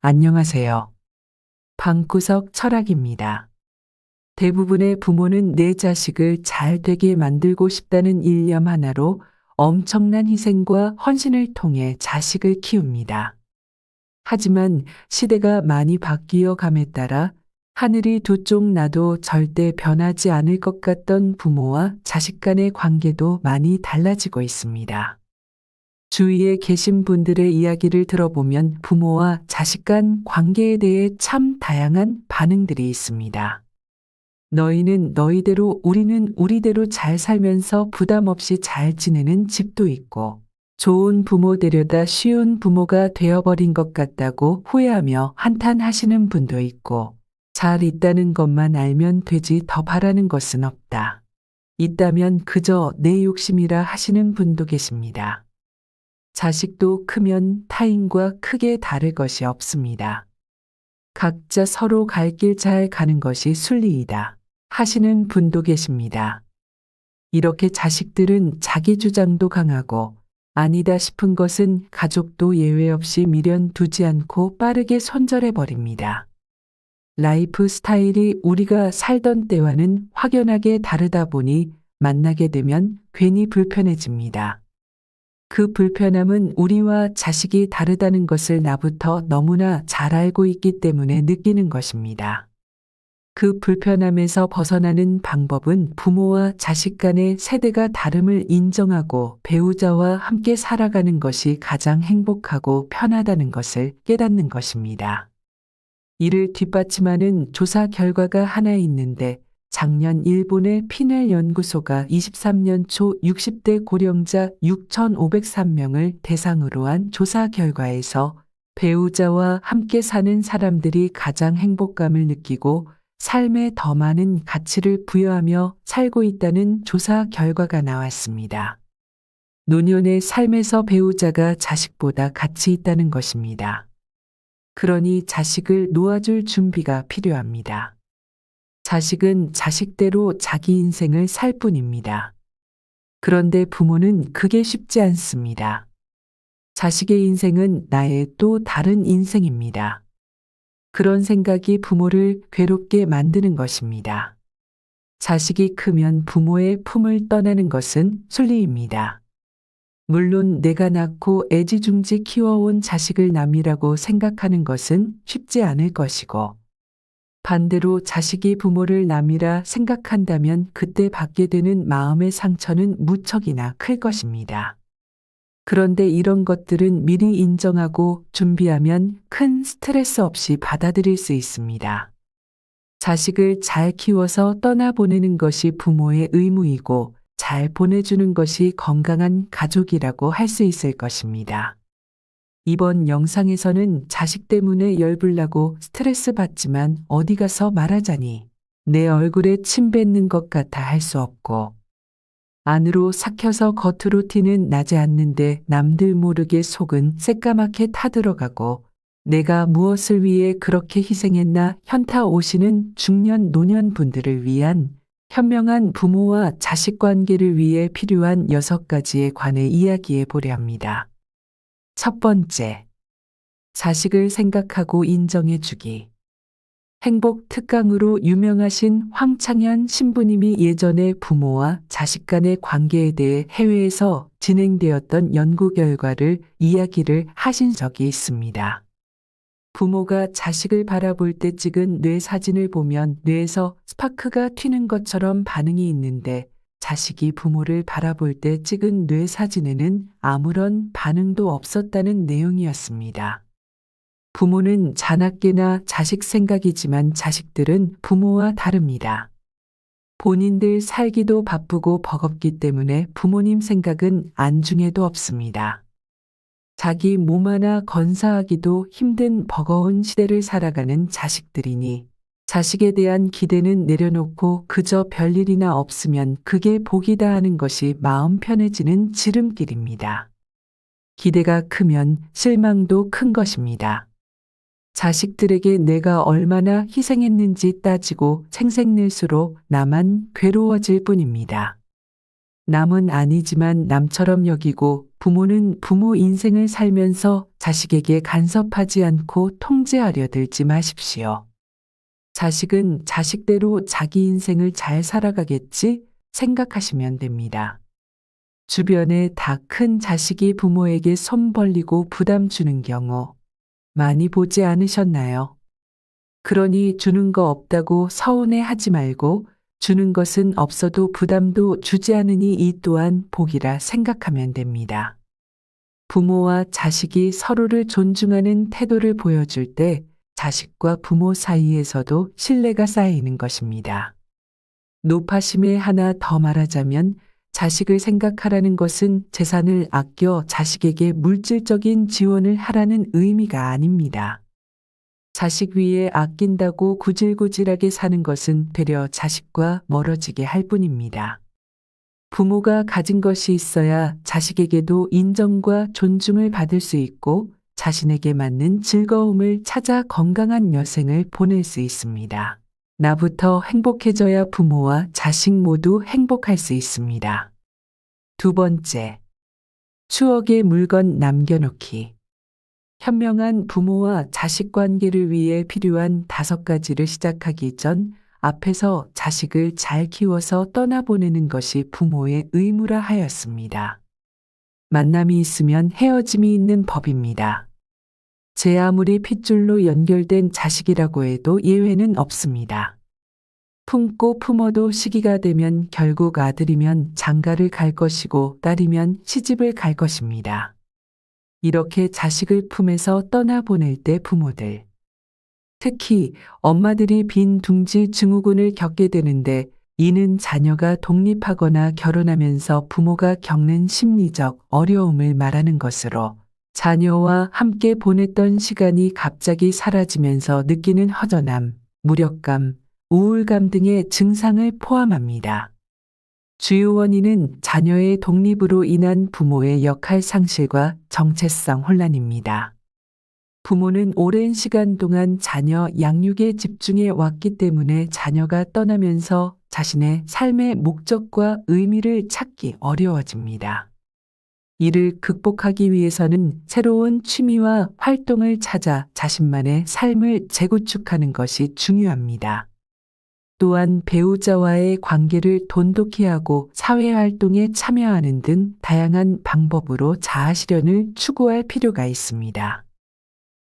안녕하세요. 방구석 철학입니다. 대부분의 부모는 내 자식을 잘 되게 만들고 싶다는 일념 하나로 엄청난 희생과 헌신을 통해 자식을 키웁니다. 하지만 시대가 많이 바뀌어 감에 따라 하늘이 두 쪽 나도 절대 변하지 않을 것 같던 부모와 자식 간의 관계도 많이 달라지고 있습니다. 주위에 계신 분들의 이야기를 들어보면 부모와 자식 간 관계에 대해 참 다양한 반응들이 있습니다. 너희는 너희대로 우리는 우리대로 잘 살면서 부담 없이 잘 지내는 집도 있고 좋은 부모 되려다 쉬운 부모가 되어버린 것 같다고 후회하며 한탄하시는 분도 있고 잘 있다는 것만 알면 되지 더 바라는 것은 없다. 있다면 그저 내 욕심이라 하시는 분도 계십니다. 자식도 크면 타인과 크게 다를 것이 없습니다. 각자 서로 갈 길 잘 가는 것이 순리이다. 하시는 분도 계십니다. 이렇게 자식들은 자기 주장도 강하고 아니다 싶은 것은 가족도 예외 없이 미련 두지 않고 빠르게 손절해 버립니다. 라이프 스타일이 우리가 살던 때와는 확연하게 다르다 보니 만나게 되면 괜히 불편해집니다. 그 불편함은 우리와 자식이 다르다는 것을 나부터 너무나 잘 알고 있기 때문에 느끼는 것입니다. 그 불편함에서 벗어나는 방법은 부모와 자식 간의 세대가 다름을 인정하고 배우자와 함께 살아가는 것이 가장 행복하고 편하다는 것을 깨닫는 것입니다. 이를 뒷받침하는 조사 결과가 하나 있는데 작년 일본의 피넬 연구소가 23년 초 60대 고령자 6,503명을 대상으로 한 조사 결과에서 배우자와 함께 사는 사람들이 가장 행복감을 느끼고 삶에 더 많은 가치를 부여하며 살고 있다는 조사 결과가 나왔습니다. 노년의 삶에서 배우자가 자식보다 가치 있다는 것입니다. 그러니 자식을 놓아줄 준비가 필요합니다. 자식은 자식대로 자기 인생을 살 뿐입니다. 그런데 부모는 그게 쉽지 않습니다. 자식의 인생은 나의 또 다른 인생입니다. 그런 생각이 부모를 괴롭게 만드는 것입니다. 자식이 크면 부모의 품을 떠나는 것은 순리입니다. 물론 내가 낳고 애지중지 키워온 자식을 남이라고 생각하는 것은 쉽지 않을 것이고, 반대로 자식이 부모를 남이라 생각한다면 그때 받게 되는 마음의 상처는 무척이나 클 것입니다. 그런데 이런 것들은 미리 인정하고 준비하면 큰 스트레스 없이 받아들일 수 있습니다. 자식을 잘 키워서 떠나보내는 것이 부모의 의무이고 잘 보내주는 것이 건강한 가족이라고 할 수 있을 것입니다. 이번 영상에서는 자식 때문에 열불나고 스트레스 받지만 어디 가서 말하자니 내 얼굴에 침 뱉는 것 같아 할 수 없고 안으로 삭혀서 겉으로 티는 나지 않는데 남들 모르게 속은 새까맣게 타들어가고 내가 무엇을 위해 그렇게 희생했나 현타 오시는 중년 노년 분들을 위한 현명한 부모와 자식 관계를 위해 필요한 여섯 가지에 관해 이야기해 보려 합니다. 첫 번째, 자식을 생각하고 인정해 주기. 행복 특강으로 유명하신 황창현 신부님이 예전에 부모와 자식 간의 관계에 대해 해외에서 진행되었던 연구 결과를 이야기를 하신 적이 있습니다. 부모가 자식을 바라볼 때 찍은 뇌 사진을 보면 뇌에서 스파크가 튀는 것처럼 반응이 있는데 자식이 부모를 바라볼 때 찍은 뇌 사진에는 아무런 반응도 없었다는 내용이었습니다. 부모는 자나깨나 자식 생각이지만 자식들은 부모와 다릅니다. 본인들 살기도 바쁘고 버겁기 때문에 부모님 생각은 안중에도 없습니다. 자기 몸 하나 건사하기도 힘든 버거운 시대를 살아가는 자식들이니 자식에 대한 기대는 내려놓고 그저 별일이나 없으면 그게 복이다 하는 것이 마음 편해지는 지름길입니다. 기대가 크면 실망도 큰 것입니다. 자식들에게 내가 얼마나 희생했는지 따지고 생색낼수록 나만 괴로워질 뿐입니다. 남은 아니지만 남처럼 여기고 부모는 부모 인생을 살면서 자식에게 간섭하지 않고 통제하려 들지 마십시오. 자식은 자식대로 자기 인생을 잘 살아가겠지 생각하시면 됩니다. 주변에 다 큰 자식이 부모에게 손 벌리고 부담 주는 경우 많이 보지 않으셨나요? 그러니 주는 거 없다고 서운해 하지 말고 주는 것은 없어도 부담도 주지 않으니 이 또한 복이라 생각하면 됩니다. 부모와 자식이 서로를 존중하는 태도를 보여줄 때 자식과 부모 사이에서도 신뢰가 쌓이는 것입니다. 노파심에 하나 더 말하자면 자식을 생각하라는 것은 재산을 아껴 자식에게 물질적인 지원을 하라는 의미가 아닙니다. 자식 위에 아낀다고 구질구질하게 사는 것은 되려 자식과 멀어지게 할 뿐입니다. 부모가 가진 것이 있어야 자식에게도 인정과 존중을 받을 수 있고 자신에게 맞는 즐거움을 찾아 건강한 여생을 보낼 수 있습니다. 나부터 행복해져야 부모와 자식 모두 행복할 수 있습니다. 두 번째, 추억의 물건 남겨놓기. 현명한 부모와 자식 관계를 위해 필요한 다섯 가지를 시작하기 전 앞에서 자식을 잘 키워서 떠나보내는 것이 부모의 의무라 하였습니다. 만남이 있으면 헤어짐이 있는 법입니다. 제 아무리 핏줄로 연결된 자식이라고 해도 예외는 없습니다. 품고 품어도 시기가 되면 결국 아들이면 장가를 갈 것이고 딸이면 시집을 갈 것입니다. 이렇게 자식을 품에서 떠나보낼 때 부모들, 특히 엄마들이 빈 둥지 증후군을 겪게 되는데 이는 자녀가 독립하거나 결혼하면서 부모가 겪는 심리적 어려움을 말하는 것으로 자녀와 함께 보냈던 시간이 갑자기 사라지면서 느끼는 허전함, 무력감, 우울감 등의 증상을 포함합니다. 주요 원인은 자녀의 독립으로 인한 부모의 역할 상실과 정체성 혼란입니다. 부모는 오랜 시간 동안 자녀 양육에 집중해 왔기 때문에 자녀가 떠나면서 자신의 삶의 목적과 의미를 찾기 어려워집니다. 이를 극복하기 위해서는 새로운 취미와 활동을 찾아 자신만의 삶을 재구축하는 것이 중요합니다. 또한 배우자와의 관계를 돈독히 하고 사회활동에 참여하는 등 다양한 방법으로 자아 실현을 추구할 필요가 있습니다.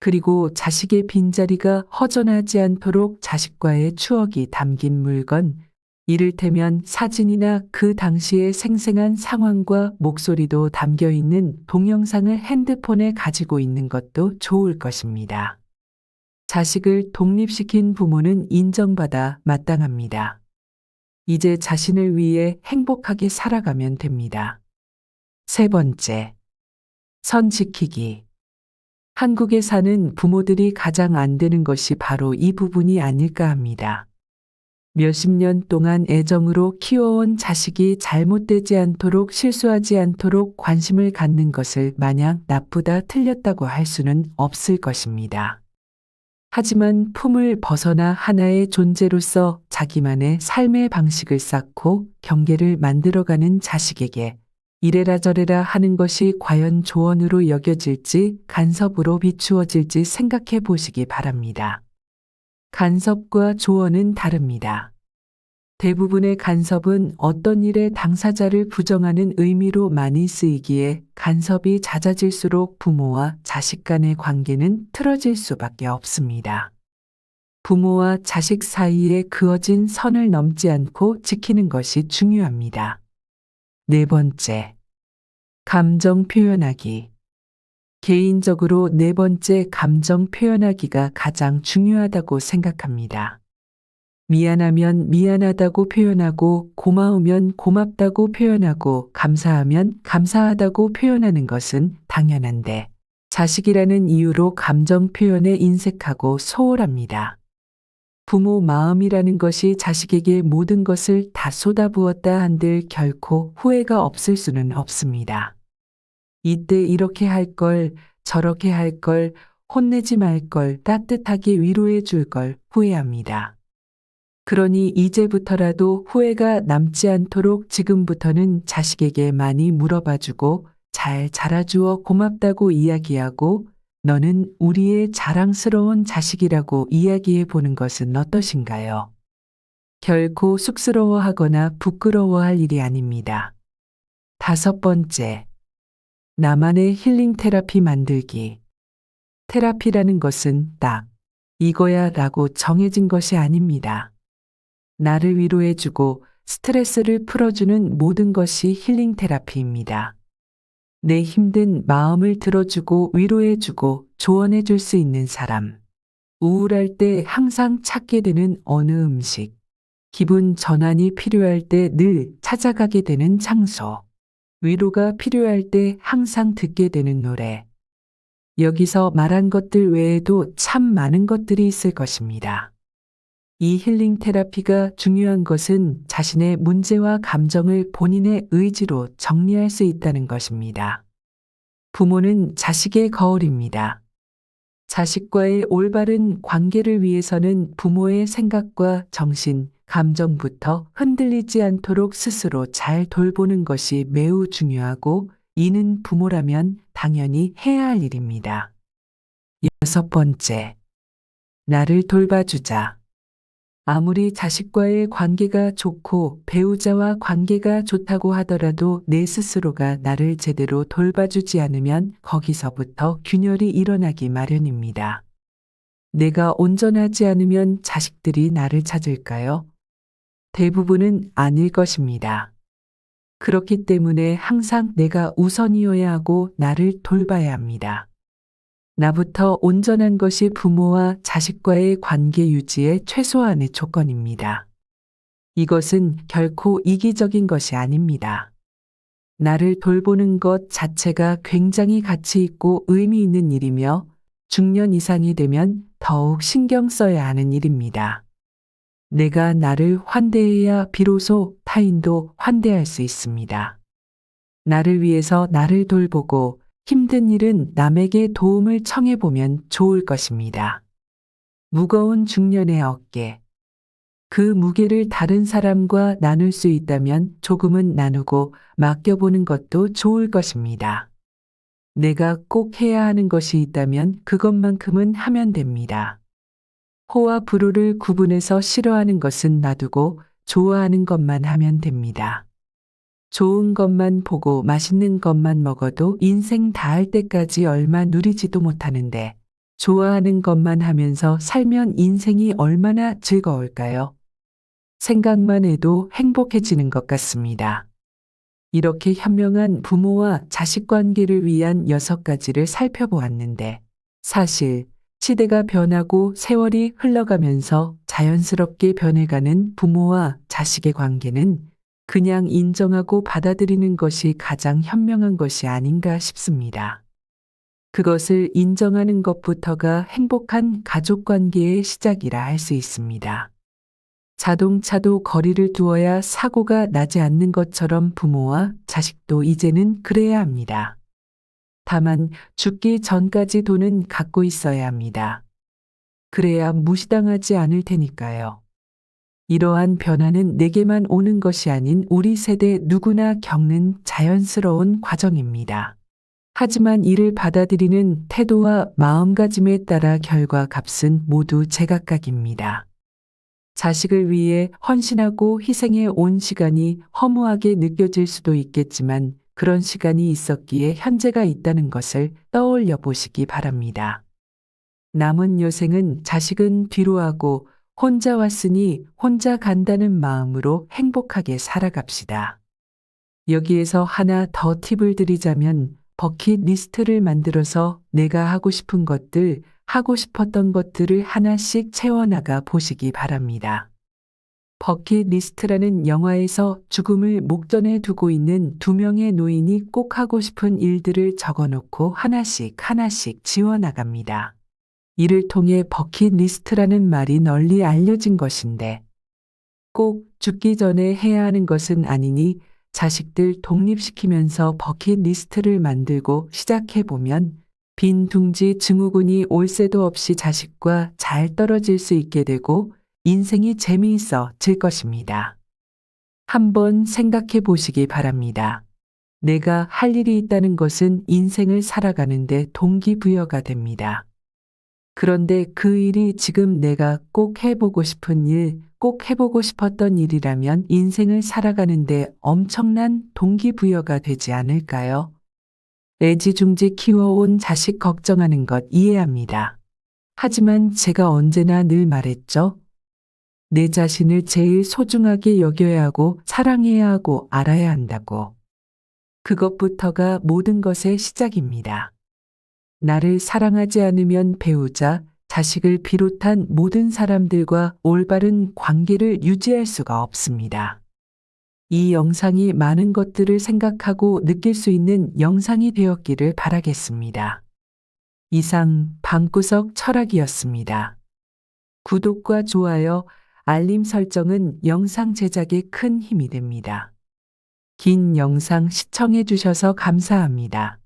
그리고 자식의 빈자리가 허전하지 않도록 자식과의 추억이 담긴 물건, 이를테면 사진이나 그 당시의 생생한 상황과 목소리도 담겨 있는 동영상을 핸드폰에 가지고 있는 것도 좋을 것입니다. 자식을 독립시킨 부모는 인정받아 마땅합니다. 이제 자신을 위해 행복하게 살아가면 됩니다. 세 번째. 선 지키기. 한국에 사는 부모들이 가장 안 되는 것이 바로 이 부분이 아닐까 합니다. 몇십 년 동안 애정으로 키워온 자식이 잘못되지 않도록 실수하지 않도록 관심을 갖는 것을 마냥 나쁘다 틀렸다고 할 수는 없을 것입니다. 하지만 품을 벗어나 하나의 존재로서 자기만의 삶의 방식을 쌓고 경계를 만들어가는 자식에게 이래라 저래라 하는 것이 과연 조언으로 여겨질지 간섭으로 비추어질지 생각해 보시기 바랍니다. 간섭과 조언은 다릅니다. 대부분의 간섭은 어떤 일의 당사자를 부정하는 의미로 많이 쓰이기에 간섭이 잦아질수록 부모와 자식 간의 관계는 틀어질 수밖에 없습니다. 부모와 자식 사이에 그어진 선을 넘지 않고 지키는 것이 중요합니다. 네 번째. 감정 표현하기. 개인적으로 네 번째 감정 표현하기가 가장 중요하다고 생각합니다. 미안하면 미안하다고 표현하고 고마우면 고맙다고 표현하고 감사하면 감사하다고 표현하는 것은 당연한데 자식이라는 이유로 감정 표현에 인색하고 소홀합니다. 부모 마음이라는 것이 자식에게 모든 것을 다 쏟아부었다 한들 결코 후회가 없을 수는 없습니다. 이때 이렇게 할 걸, 저렇게 할 걸, 혼내지 말 걸, 따뜻하게 위로해 줄 걸 후회합니다. 그러니 이제부터라도 후회가 남지 않도록 지금부터는 자식에게 많이 물어봐주고 잘 자라주어 고맙다고 이야기하고 너는 우리의 자랑스러운 자식이라고 이야기해 보는 것은 어떠신가요? 결코 쑥스러워하거나 부끄러워할 일이 아닙니다. 다섯 번째. 나만의 힐링 테라피 만들기. 테라피라는 것은 딱 이거야 라고 정해진 것이 아닙니다. 나를 위로해주고 스트레스를 풀어주는 모든 것이 힐링 테라피입니다. 내 힘든 마음을 들어주고 위로해주고 조언해줄 수 있는 사람. 우울할 때 항상 찾게 되는 어느 음식. 기분 전환이 필요할 때 늘 찾아가게 되는 장소. 위로가 필요할 때 항상 듣게 되는 노래. 여기서 말한 것들 외에도 참 많은 것들이 있을 것입니다. 이 힐링 테라피가 중요한 것은 자신의 문제와 감정을 본인의 의지로 정리할 수 있다는 것입니다. 부모는 자식의 거울입니다. 자식과의 올바른 관계를 위해서는 부모의 생각과 정신, 감정부터 흔들리지 않도록 스스로 잘 돌보는 것이 매우 중요하고 이는 부모라면 당연히 해야 할 일입니다. 여섯 번째. 나를 돌봐주자. 아무리 자식과의 관계가 좋고 배우자와 관계가 좋다고 하더라도 내 스스로가 나를 제대로 돌봐주지 않으면 거기서부터 균열이 일어나기 마련입니다. 내가 온전하지 않으면 자식들이 나를 찾을까요? 대부분은 아닐 것입니다. 그렇기 때문에 항상 내가 우선이어야 하고 나를 돌봐야 합니다. 나부터 온전한 것이 부모와 자식과의 관계 유지의 최소한의 조건입니다. 이것은 결코 이기적인 것이 아닙니다. 나를 돌보는 것 자체가 굉장히 가치 있고 의미 있는 일이며 중년 이상이 되면 더욱 신경 써야 하는 일입니다. 내가 나를 환대해야 비로소 타인도 환대할 수 있습니다. 나를 위해서 나를 돌보고 힘든 일은 남에게 도움을 청해보면 좋을 것입니다. 무거운 중년의 어깨. 그 무게를 다른 사람과 나눌 수 있다면 조금은 나누고 맡겨보는 것도 좋을 것입니다. 내가 꼭 해야 하는 것이 있다면 그것만큼은 하면 됩니다. 호와 불호를 구분해서 싫어하는 것은 놔두고 좋아하는 것만 하면 됩니다. 좋은 것만 보고 맛있는 것만 먹어도 인생 다할 때까지 얼마 누리지도 못하는데 좋아하는 것만 하면서 살면 인생이 얼마나 즐거울까요? 생각만 해도 행복해지는 것 같습니다. 이렇게 현명한 부모와 자식 관계를 위한 여섯 가지를 살펴보았는데 사실 시대가 변하고 세월이 흘러가면서 자연스럽게 변해가는 부모와 자식의 관계는 그냥 인정하고 받아들이는 것이 가장 현명한 것이 아닌가 싶습니다. 그것을 인정하는 것부터가 행복한 가족 관계의 시작이라 할 수 있습니다. 자동차도 거리를 두어야 사고가 나지 않는 것처럼 부모와 자식도 이제는 그래야 합니다. 다만 죽기 전까지 돈은 갖고 있어야 합니다. 그래야 무시당하지 않을 테니까요. 이러한 변화는 내게만 오는 것이 아닌 우리 세대 누구나 겪는 자연스러운 과정입니다. 하지만 이를 받아들이는 태도와 마음가짐에 따라 결과 값은 모두 제각각입니다. 자식을 위해 헌신하고 희생해 온 시간이 허무하게 느껴질 수도 있겠지만 그런 시간이 있었기에 현재가 있다는 것을 떠올려 보시기 바랍니다. 남은 여생은 자식은 뒤로 하고 혼자 왔으니 혼자 간다는 마음으로 행복하게 살아갑시다. 여기에서 하나 더 팁을 드리자면 버킷 리스트를 만들어서 내가 하고 싶은 것들, 하고 싶었던 것들을 하나씩 채워나가 보시기 바랍니다. 버킷 리스트라는 영화에서 죽음을 목전에 두고 있는 두 명의 노인이 꼭 하고 싶은 일들을 적어놓고 하나씩 하나씩 지워나갑니다. 이를 통해 버킷리스트라는 말이 널리 알려진 것인데 꼭 죽기 전에 해야 하는 것은 아니니 자식들 독립시키면서 버킷리스트를 만들고 시작해보면 빈 둥지 증후군이 올 새도 없이 자식과 잘 떨어질 수 있게 되고 인생이 재미있어 질 것입니다. 한번 생각해 보시기 바랍니다. 내가 할 일이 있다는 것은 인생을 살아가는데 동기부여가 됩니다. 그런데 그 일이 지금 내가 꼭 해보고 싶은 일, 꼭 해보고 싶었던 일이라면 인생을 살아가는데 엄청난 동기부여가 되지 않을까요? 애지중지 키워온 자식 걱정하는 것 이해합니다. 하지만 제가 언제나 늘 말했죠. 내 자신을 제일 소중하게 여겨야 하고 사랑해야 하고 알아야 한다고. 그것부터가 모든 것의 시작입니다. 나를 사랑하지 않으면 배우자, 자식을 비롯한 모든 사람들과 올바른 관계를 유지할 수가 없습니다. 이 영상이 많은 것들을 생각하고 느낄 수 있는 영상이 되었기를 바라겠습니다. 이상 방구석 철학이었습니다. 구독과 좋아요, 알림 설정은 영상 제작에 큰 힘이 됩니다. 긴 영상 시청해 주셔서 감사합니다.